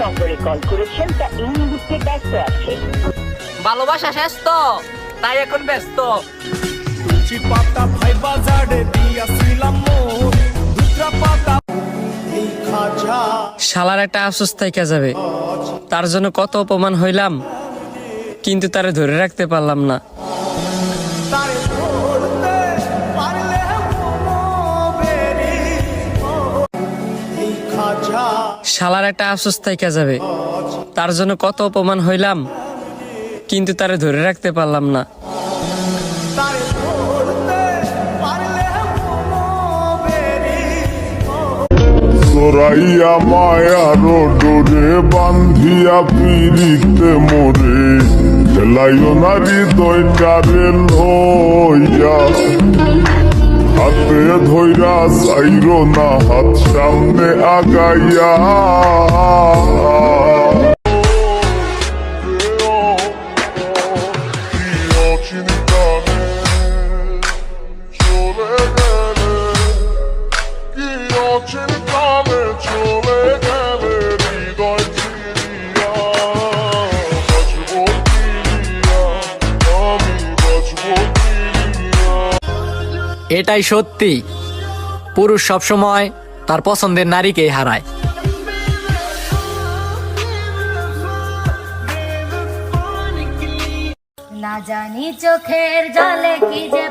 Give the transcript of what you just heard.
নম্বরে কল করেছেন তা এই মুহূর্তে ব্যস্ত আছে। ভালোবাসা শেষ তো তাই এখন ব্যস্ত। তুলসী পাতা ভাই বাজারে দিয়াছিলাম মোর দুটা পাতা শালার একটা আফসোস থেকে যাবে। তার জন্য কত অপমান হইলাম কিন্তু তারে ধরে রাখতে পারলাম না। শালার একটা আফসোস থেকে যাবে। তার জন্য কত অপমান হইলাম, কিন্তু তারে ধরে রাখতে পারলাম না। সরাইয়া মায়ার ডোরে বান্ধিয়া পিরিতে মোরে, খেলাইও না হৃদয়টারে লইয়া। হাতে ধইরা চাইরো না হাত সামনে আগাইয়া। এটাই সত্যি। পুরুষ সবসময় তার পছন্দের নারীকে হারায়। না জানি চোখের জলে কি যে